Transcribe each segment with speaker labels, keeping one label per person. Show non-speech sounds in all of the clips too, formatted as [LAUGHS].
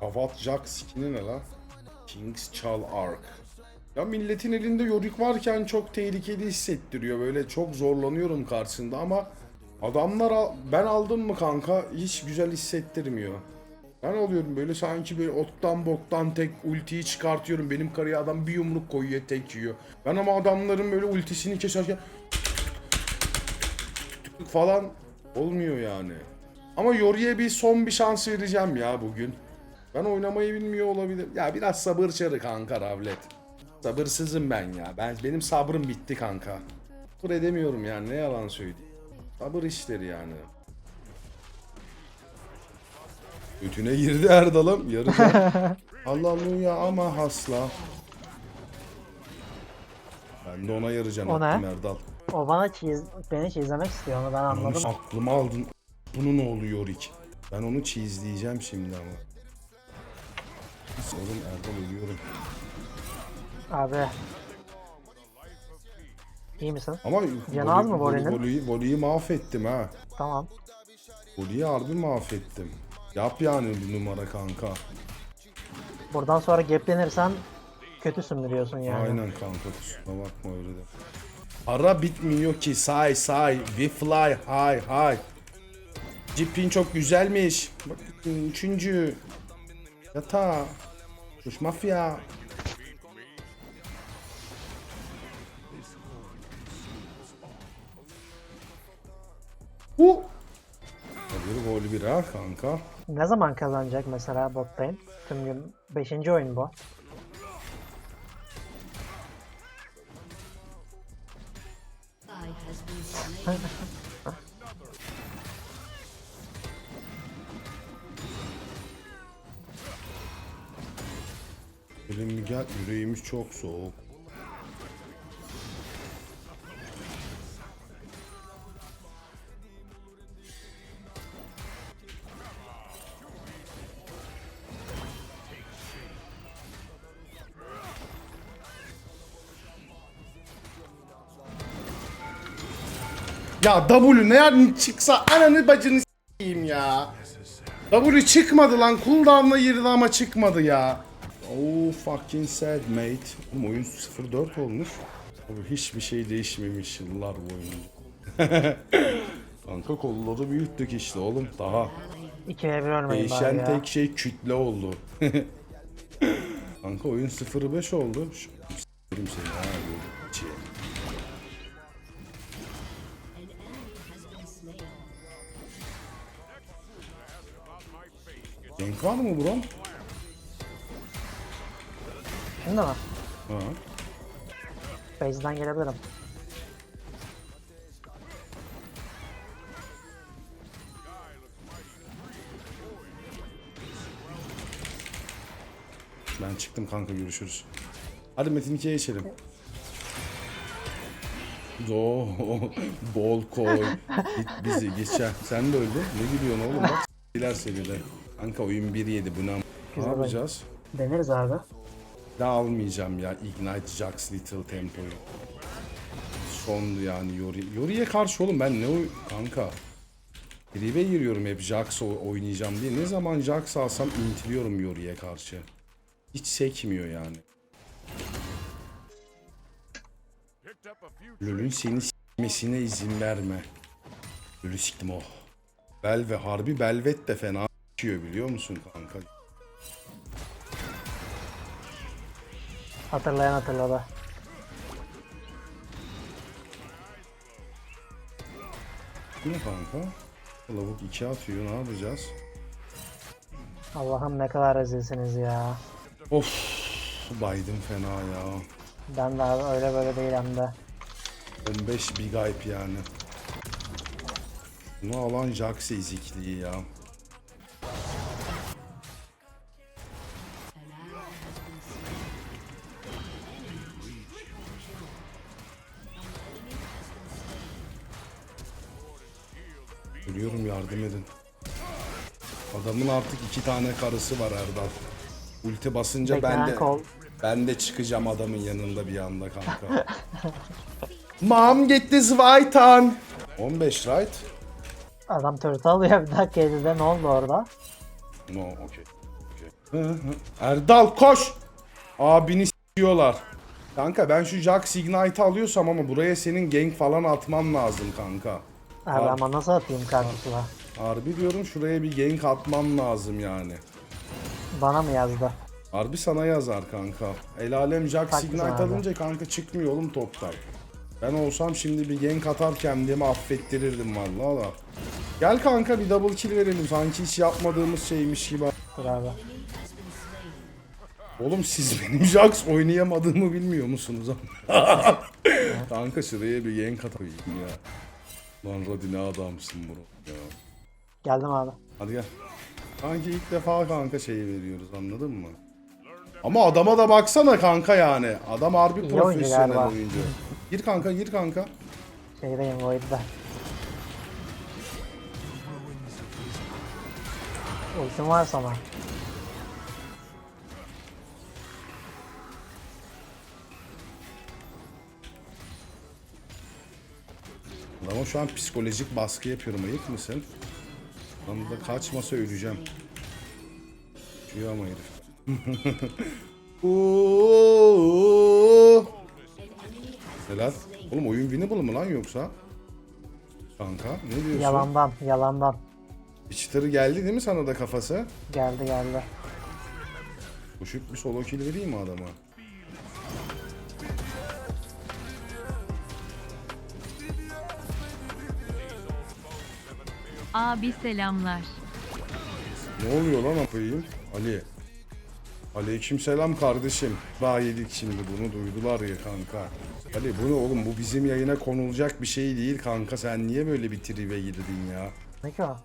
Speaker 1: Havat Jack skini ne la? King's Chal Ark. Ya milletin elinde Yorick varken çok tehlikeli hissettiriyor. Böyle çok zorlanıyorum karşısında ama adamlar al- ben aldım mı kanka hiç güzel hissettirmiyor. Ben alıyorum böyle sanki böyle ottan boktan tek ultiyi çıkartıyorum. Benim karıya adam bir yumruk koyuyor tek yiyor. Ben ama adamların böyle ultisini keserken falan olmuyor yani. Ama Yori'ye bir son bir şans vereceğim ya bugün. Ben oynamayı bilmiyor olabilir. Ya biraz sabır çarı kanka Ravlet. Sabırsızım ben ya. Ben benim sabrım bitti kanka. Sabır edemiyorum yani ne yalan söyleyeyim. Sabır işleri yani. Götüne girdi Erdal'ım. Yarıca. Hallelujah [LAUGHS] ama hasla. Ben de ona yarıcan
Speaker 2: O ne?
Speaker 1: attım Erdal.
Speaker 2: O bana çiz, beni çizlemek istiyor onu ben anladım.
Speaker 1: Onu aklıma aldın. Bunun oğlu Yorick. Ben onu çizleyeceğim şimdi ama. Oğlum Erdal ölüyorum.
Speaker 2: Abi. İyi misin?
Speaker 1: Ama
Speaker 2: Canı az mı volenin?
Speaker 1: voleyi, voleyi mahvettim ha.
Speaker 2: Tamam.
Speaker 1: Voleyi harbi mahvettim. Yap yani bir numara kanka.
Speaker 2: Buradan sonra gaplenirsen kötüsün biliyorsun yani.
Speaker 1: Aynen kanka kusura bakma öyle de. Ara bitmiyor ki say say. We fly high high. Cipin çok güzelmiş. Bak üçüncü. Yata. Kuş mafya. Bu. Bir gol bir ha kanka.
Speaker 2: Ne zaman kazanacak mesela bottayım? Tüm gün 5. oyun bu.
Speaker 1: Çok soğuk. Ya W ne yani çıksa ananı bacını s**eyim ya. W çıkmadı lan cooldown'la girdi ama çıkmadı ya. Oh fucking sad mate. Oğlum oyun 0-4 olmuş. Abi hiçbir şey değişmemiş yıllar boyunca. [LAUGHS] Kanka kolladı büyüttük işte oğlum daha.
Speaker 2: 2'ye 1 ölmeyin bari
Speaker 1: Değişen
Speaker 2: ya.
Speaker 1: tek şey kütle oldu. [LAUGHS] Kanka oyun 0-5 oldu. Şu seni böyle içi. Gank var mı bro?
Speaker 2: Şimdi mi?
Speaker 1: Ha.
Speaker 2: Base'den gelebilirim.
Speaker 1: Ben çıktım kanka görüşürüz. Hadi Metin 2'ye geçelim. Do [LAUGHS] bol koy. Git bizi geçer. Sen de öldün. Ne gülüyorsun oğlum bak s**ler seviyede. Kanka oyun 1-7 bu ne? Ne yapacağız?
Speaker 2: Deneriz abi.
Speaker 1: Daha almayacağım ya Ignite Jax Little Tempo'yu. Son yani Yori. Yori'ye karşı oğlum ben ne oy... Kanka. Tribe giriyorum hep Jax o- oynayacağım diye. Ne zaman Jax alsam intiliyorum Yori'ye karşı. Hiç sekmiyor yani. LoL'ün seni s**mesine izin verme. LoL'ü siktim oh. Belve harbi Belvet de fena s**iyor biliyor musun kanka?
Speaker 2: Hatırlayan hatırladı.
Speaker 1: Ne kanka? Lavuk 2 atıyor ne yapacağız?
Speaker 2: Allah'ım ne kadar rezilsiniz ya.
Speaker 1: Of baydım fena ya.
Speaker 2: Ben de abi öyle böyle değil hem de.
Speaker 1: 15 big hype yani. Bunu alan Jax ezikliği ya. Ölüyorum yardım edin. Adamın artık iki tane karısı var Erdal. Ulti basınca ben de
Speaker 2: kol.
Speaker 1: ben de çıkacağım adamın yanında bir anda kanka. Mom get this white on. 15 right?
Speaker 2: Adam turtle alıyor bir dakika 7'de ne oldu orada?
Speaker 1: No, okay. okay. Erdal koş. Abini s**yorlar. Kanka ben şu Jax Ignite alıyorsam ama buraya senin gank falan atman lazım kanka.
Speaker 2: Abi
Speaker 1: Abi.
Speaker 2: ama nasıl atayım kartuşla?
Speaker 1: Harbi diyorum şuraya bir gank atman lazım yani.
Speaker 2: Bana mı yazdı?
Speaker 1: Harbi sana yazar kanka. El alem Jax
Speaker 2: Haklısın
Speaker 1: Ignite
Speaker 2: abi.
Speaker 1: alınca kanka çıkmıyor oğlum toptan. Ben olsam şimdi bir gank atar kendimi affettirirdim vallahi da. Gel kanka bir double kill verelim sanki hiç yapmadığımız şeymiş gibi.
Speaker 2: Dur abi.
Speaker 1: Oğlum siz [LAUGHS] benim Jax oynayamadığımı bilmiyor musunuz? [LAUGHS] kanka şuraya bir gank atayım ya. Lan Rodi ne adamsın bro ya.
Speaker 2: Geldim abi.
Speaker 1: Hadi gel. Kanki ilk defa kanka şeyi veriyoruz anladın mı? Ama adama da baksana kanka yani. Adam harbi
Speaker 2: İyi oyuncu
Speaker 1: profesyonel
Speaker 2: galiba.
Speaker 1: oyuncu. Gir kanka gir kanka.
Speaker 2: Şeydeyim Void'de. Ultim var sana.
Speaker 1: Ama şu an psikolojik baskı yapıyorum ayıp mısın? Anda kaçmasa öleceğim. Uçuyor ama herif. [LAUGHS] Helal. Oğlum oyun winnable mı lan yoksa? Kanka ne diyorsun?
Speaker 2: Yalandan, yalandan.
Speaker 1: İçtiri geldi değil mi sana da kafası?
Speaker 2: Geldi geldi.
Speaker 1: Koşup bir solo kill vereyim mi adama?
Speaker 3: Abi selamlar.
Speaker 1: Ne oluyor lan koyayım? Ali. Aleyküm selam kardeşim. Daha yedik şimdi bunu duydular ya kanka. Ali bu ne oğlum bu bizim yayına konulacak bir şey değil kanka. Sen niye böyle bir tribe girdin ya?
Speaker 2: Ne ki o?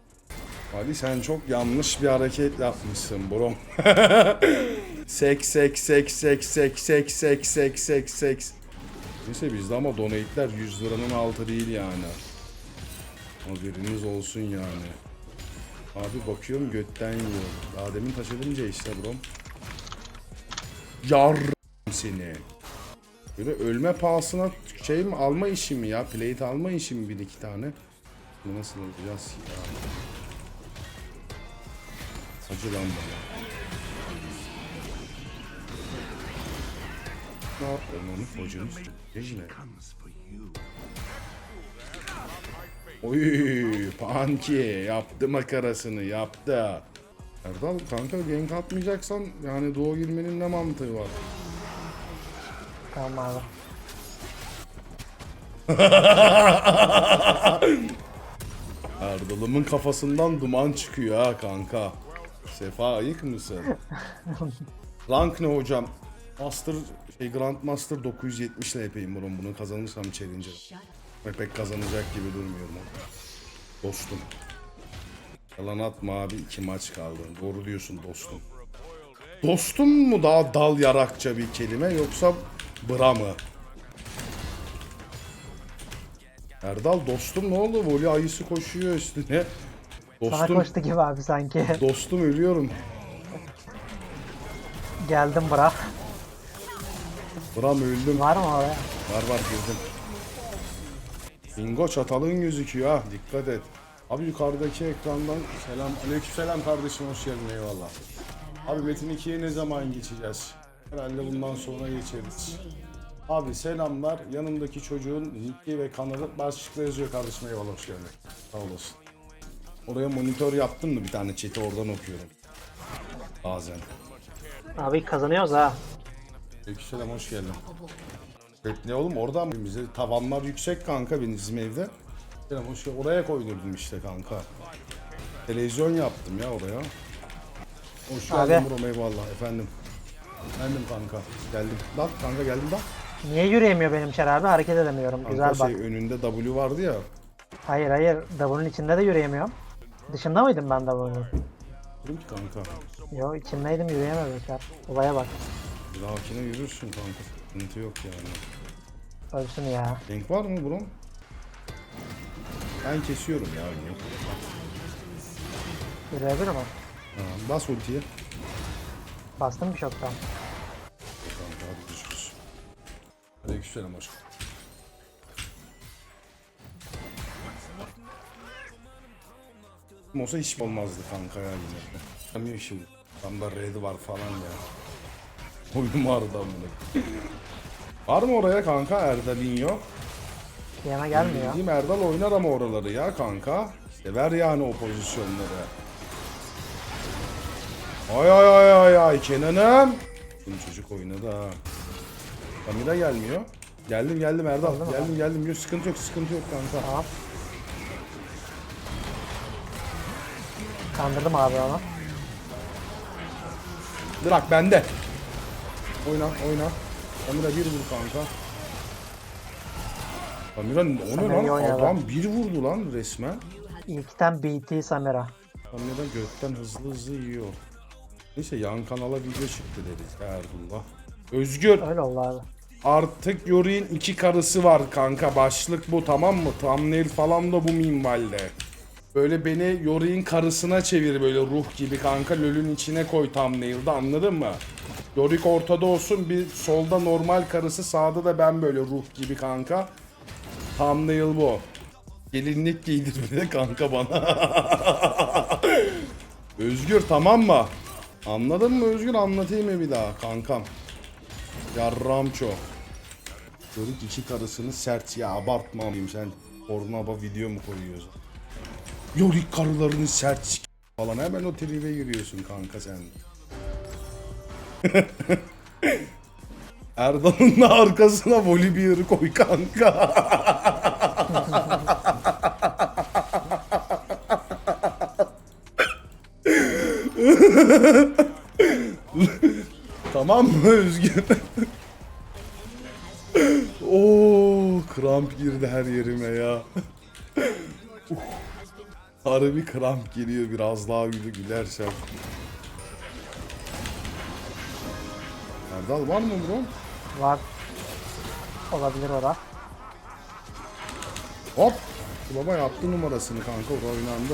Speaker 1: Ali sen çok yanlış bir hareket yapmışsın bro. [LAUGHS] sek sek sek sek sek sek sek sek sek sek. Neyse bizde ama donate'ler 100 liranın altı değil yani. Haberiniz olsun yani. Abi bakıyorum götten yiyor. Daha demin taşıdınca işte bro. Yar seni. Böyle ölme pahasına şey mi alma işi mi ya? Plate alma işi mi bir iki tane? Bu nasıl olacağız ya? Acı lan bana. Ne yapalım onu hocamız? Gecine. Oy, Panki yaptı makarasını yaptı. Erdal kanka gank atmayacaksan yani doğu girmenin ne mantığı var?
Speaker 2: Tamam abi. [LAUGHS]
Speaker 1: Erdal'ımın kafasından duman çıkıyor ha kanka. Sefa ayık mısın? [LAUGHS] Rank ne hocam? Master, şey Grandmaster 970 ile yapayım bunu. Kazanırsam Challenger. Ve pek kazanacak gibi durmuyorum. Dostum. Yalan atma abi iki maç kaldı. Doğru diyorsun dostum. Dostum mu daha dal yarakça bir kelime yoksa bra mı? Erdal dostum ne oldu? Voli ayısı koşuyor üstüne. Dostum,
Speaker 2: koştu gibi abi sanki. [LAUGHS]
Speaker 1: dostum ölüyorum.
Speaker 2: Geldim bırak.
Speaker 1: Bram öldüm.
Speaker 2: Var mı oraya?
Speaker 1: Var var girdim. Bingo çatalın gözüküyor ha dikkat et. Abi yukarıdaki ekrandan selam aleykümselam kardeşim hoş geldin eyvallah. Abi Metin 2'ye ne zaman geçeceğiz? Herhalde bundan sonra geçeriz. Abi selamlar. Yanımdaki çocuğun linki ve kanalı başlıkta yazıyor kardeşim eyvallah hoş geldin. Sağ olasın. Oraya monitör yaptın mı bir tane chat'i oradan okuyorum. Bazen.
Speaker 2: Abi kazanıyoruz ha.
Speaker 1: Aleykümselam hoş geldin. Ne oğlum oradan bize tavanlar yüksek kanka bizim evde. Selam hoş geldin. Oraya koydurdum işte kanka. Televizyon yaptım ya oraya. Hoş
Speaker 2: Abi.
Speaker 1: geldin bro eyvallah efendim. Efendim kanka geldim. Lan kanka geldim lan.
Speaker 2: Niye yürüyemiyor benim Şer abi? Hareket edemiyorum.
Speaker 1: Kanka
Speaker 2: Güzel bak.
Speaker 1: şey önünde W vardı ya.
Speaker 2: Hayır hayır. W'nun içinde de yürüyemiyorum. Dışında mıydım ben W'nun?
Speaker 1: Ki kanka.
Speaker 2: Yo içindeydim yürüyemedim Şer. Olaya bak.
Speaker 1: Bir dahakine yürürsün kanka. Sıkıntı yok yani.
Speaker 2: Ölsün ya.
Speaker 1: Renk var mı bro? Ben kesiyorum ya. Renk.
Speaker 2: Yürüyebilir mi?
Speaker 1: Ha, bas ultiye.
Speaker 2: Bastım bir şoktan.
Speaker 1: Kanka hadi görüşürüz. Aleykümselam geldin. Olsa hiç olmazdı kanka ya yine. Kamıyor şimdi. Tam da red var falan ya. Oyun vardı amına. Var mı oraya kanka Erdal'inho?
Speaker 2: Yana gelmiyor.
Speaker 1: Bildiğim Erdal oynar ama oraları ya kanka. İşte ver yani o pozisyonları. Ay ay ay ay ay Kenan'ım. Bu çocuk oynadı ha. Kamila gelmiyor. Geldim geldim Erdal.
Speaker 2: Mu?
Speaker 1: Geldim geldim. Yok sıkıntı yok sıkıntı yok kanka.
Speaker 2: Tamam. Kandırdım abi onu.
Speaker 1: Bırak bende. Oyna oyna. Kamila bir vur kanka. Kamila o ne
Speaker 2: Samira
Speaker 1: lan? Adam bir vurdu lan resmen.
Speaker 2: İlkten BT Samira.
Speaker 1: Kamera gökten hızlı hızlı yiyor. Neyse yan kanala video çıktı deriz Erdullah. Özgür
Speaker 2: Öyle oldu abi.
Speaker 1: artık Yori'nin iki karısı var kanka başlık bu tamam mı? Thumbnail falan da bu minvalde. Böyle beni Yori'nin karısına çevir böyle ruh gibi kanka lölün içine koy thumbnail'da anladın mı? Yorick ortada olsun bir solda normal karısı sağda da ben böyle ruh gibi kanka. Thumbnail bu. Gelinlik giydir de [LAUGHS] kanka bana. [LAUGHS] Özgür tamam mı? Anladın mı Özgür anlatayım mı bir daha kankam? Yarramço. Çocuk iki karısını sert ya abartma abim sen Pornhub'a video mu koyuyorsun? Yorik karılarını sert falan hemen o tribe giriyorsun kanka sen. [LAUGHS] Erdal'ın da arkasına Volibear'ı koy kanka. [LAUGHS] tamam mı Özgür? [LAUGHS] Oo, kramp girdi her yerime ya. Harbi kramp geliyor biraz daha gülü gülersem. Erdal var mı bro?
Speaker 2: Var. Olabilir ora.
Speaker 1: Hop! Baba yaptı numarasını kanka o oynandı.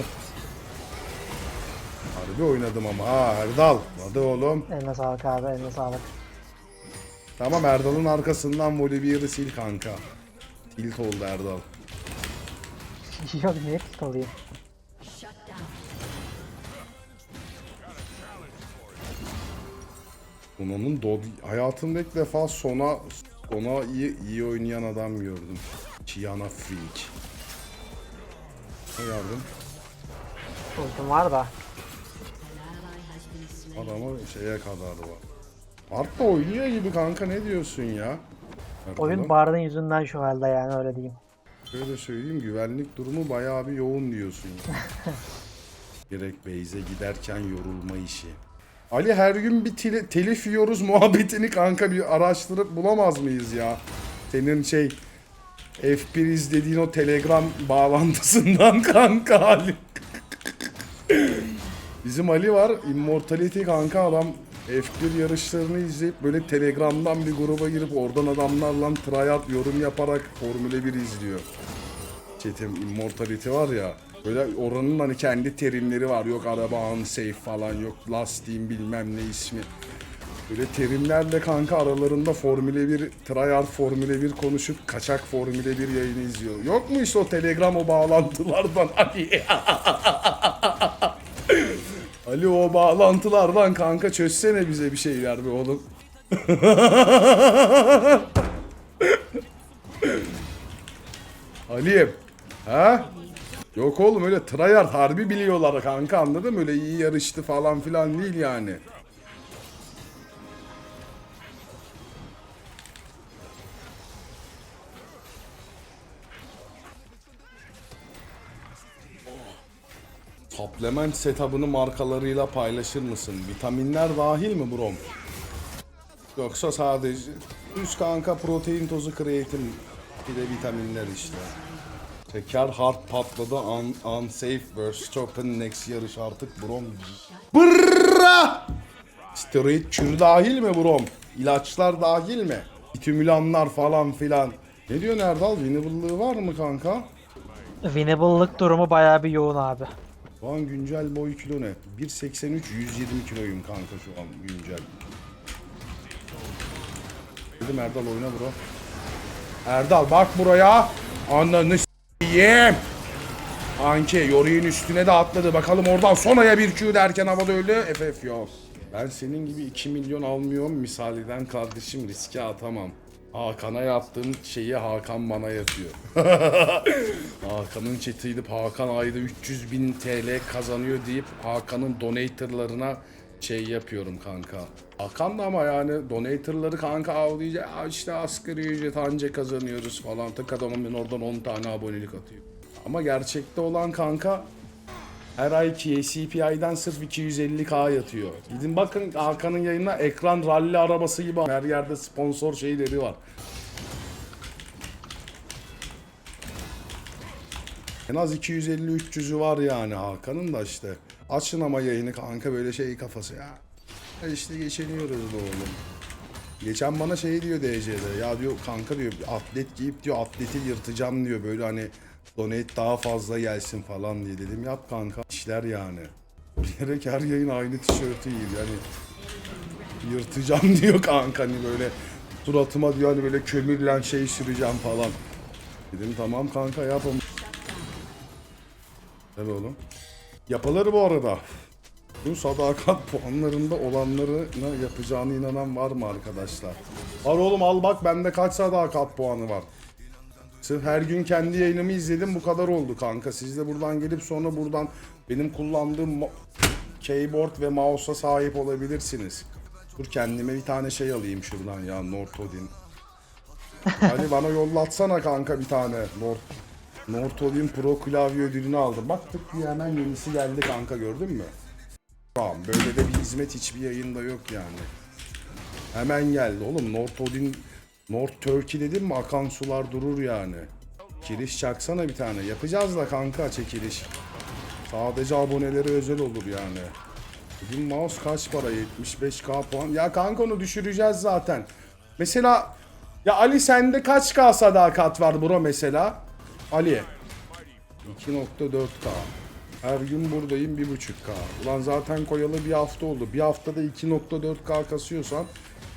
Speaker 1: Harbi oynadım ama ha Erdal. Hadi oğlum.
Speaker 2: Eline sağlık abi eline sağlık.
Speaker 1: Tamam Erdal'ın arkasından Volibear'ı sil kanka. Tilt oldu Erdal. [LAUGHS]
Speaker 2: Yok niye tilt olayım?
Speaker 1: Sona'nın Dod hayatımda ilk defa Sona Sona iyi iyi oynayan adam gördüm. Kiana Freak. Ne yardım?
Speaker 2: Ultim var da.
Speaker 1: Adama şeye kadar var. Art da oynuyor gibi kanka ne diyorsun ya?
Speaker 2: Oyun
Speaker 1: Erdal'ım,
Speaker 2: Bard'ın yüzünden şu halde yani öyle diyeyim.
Speaker 1: Şöyle söyleyeyim güvenlik durumu bayağı bir yoğun diyorsun ya. [LAUGHS] Gerek Beyze giderken yorulma işi. Ali her gün bir tele- telif yiyoruz [LAUGHS] muhabbetini kanka bir araştırıp bulamaz mıyız ya? Senin şey F1 izlediğin o Telegram [LAUGHS] bağlantısından kanka Ali. Bizim Ali var Immortality kanka adam F1 yarışlarını izleyip böyle Telegram'dan bir gruba girip oradan adamlarla tryhard yorum yaparak Formula 1 izliyor. Çetim Immortality var ya böyle oranın hani kendi terimleri var yok araba unsafe falan yok lastiğin bilmem ne ismi. Böyle terimlerle kanka aralarında Formula 1, tryhard Formula 1 konuşup kaçak Formula 1 yayını izliyor. Yok mu işte o Telegram o bağlantılardan [LAUGHS] Ali? Ali o bağlantılardan kanka çözsene bize bir şeyler be oğlum. [LAUGHS] Ali'yim. Ha? Yok oğlum öyle tryhard harbi biliyorlar kanka anladın mı? Öyle iyi yarıştı falan filan değil yani. Supplement setup'ını markalarıyla paylaşır mısın? Vitaminler dahil mi brom? Yoksa sadece üst kanka protein tozu kreatin bir de vitaminler işte. Teker hard patladı un, unsafe Verstappen next yarış artık brom. Brrrra! Steroid kürü dahil mi brom? İlaçlar dahil mi? Tümülanlar falan filan. Ne diyor Erdal? Winnable'lığı var mı kanka?
Speaker 2: Winnable'lık durumu bayağı bir yoğun abi.
Speaker 1: Şu an güncel boy kilo ne? 1.83 120 kiloyum kanka şu an güncel. Dedim Erdal oyna bro. Erdal bak buraya. Ananı s**eyim. Anke Yori'nin üstüne de atladı. Bakalım oradan sonaya bir Q derken havada öldü. FF yok. Ben senin gibi 2 milyon almıyorum misaliden kardeşim riske atamam. Hakan'a yaptığım şeyi Hakan bana yapıyor. [LAUGHS] Hakan'ın chat'i Hakan ayda 300 bin TL kazanıyor deyip Hakan'ın donatorlarına şey yapıyorum kanka. Hakan da ama yani donatorları kanka avlayacak. "Aa işte asgari ücret anca kazanıyoruz falan. Tık adamın oradan 10 tane abonelik atıyor. Ama gerçekte olan kanka her ay KCPI'den sırf 250k yatıyor. Gidin bakın Hakan'ın yayınına ekran ralli arabası gibi her yerde sponsor şeyleri var. En az 250-300'ü var yani Hakan'ın da işte. Açın ama yayını kanka böyle şey kafası ya. Ya işte geçiniyoruz oğlum. Geçen bana şey diyor DC'de ya diyor kanka diyor atlet giyip diyor atleti yırtacağım diyor böyle hani donate daha fazla gelsin falan diye dedim yap kanka işler yani. [LAUGHS] Bilerek her yayın aynı tişörtü giyiyor yani yırtacağım [LAUGHS] diyor kanka hani böyle suratıma diyor hani böyle kömürlen şey süreceğim falan. Dedim tamam kanka yapalım. Tabii oğlum. Yapılır bu arada. Bu sadakat [LAUGHS] puanlarında olanlarına yapacağına inanan var mı arkadaşlar? Var oğlum al bak bende kaç sadakat puanı var. Sırf her gün kendi yayınımı izledim bu kadar oldu kanka. Siz de buradan gelip sonra buradan benim kullandığım keyboard ve mouse'a sahip olabilirsiniz. Dur kendime bir tane şey alayım şuradan ya Nortodin. [LAUGHS] Hadi bana yollatsana kanka bir tane Nord Nortodin Pro klavye ödülünü aldım. Bak tık diye hemen yenisi geldi kanka gördün mü? Tamam böyle de bir hizmet hiçbir yayında yok yani. Hemen geldi oğlum Nortodin North Turkey dedim mi akan sular durur yani. Kiriş çaksana bir tane. Yapacağız da kanka çekiliş. Sadece abonelere özel olur yani. Bugün mouse kaç para? 75k puan. Ya kanka onu düşüreceğiz zaten. Mesela ya Ali sende kaç k sadakat var bro mesela? Ali. 2.4k. Her gün buradayım 1.5k. Ulan zaten koyalı bir hafta oldu. Bir haftada 2.4k kasıyorsan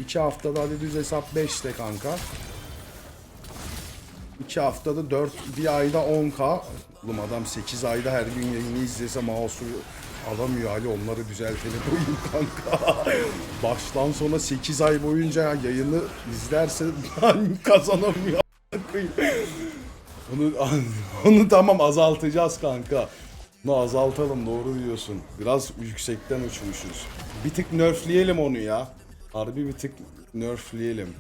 Speaker 1: 2 haftada hadi düz hesap 5 de kanka. 2 haftada 4, bir ayda 10k. Oğlum adam 8 ayda her gün yayını izlese mouse'u alamıyor Ali onları düzeltelim koyayım kanka. [LAUGHS] Baştan sona 8 ay boyunca yayını izlerse [LAUGHS] kazanamıyor. Onu, [LAUGHS] onu tamam azaltacağız kanka. Bunu azaltalım doğru diyorsun. Biraz yüksekten uçmuşuz. Bir tık nerfleyelim onu ya. Harbi bir tık nerfleyelim.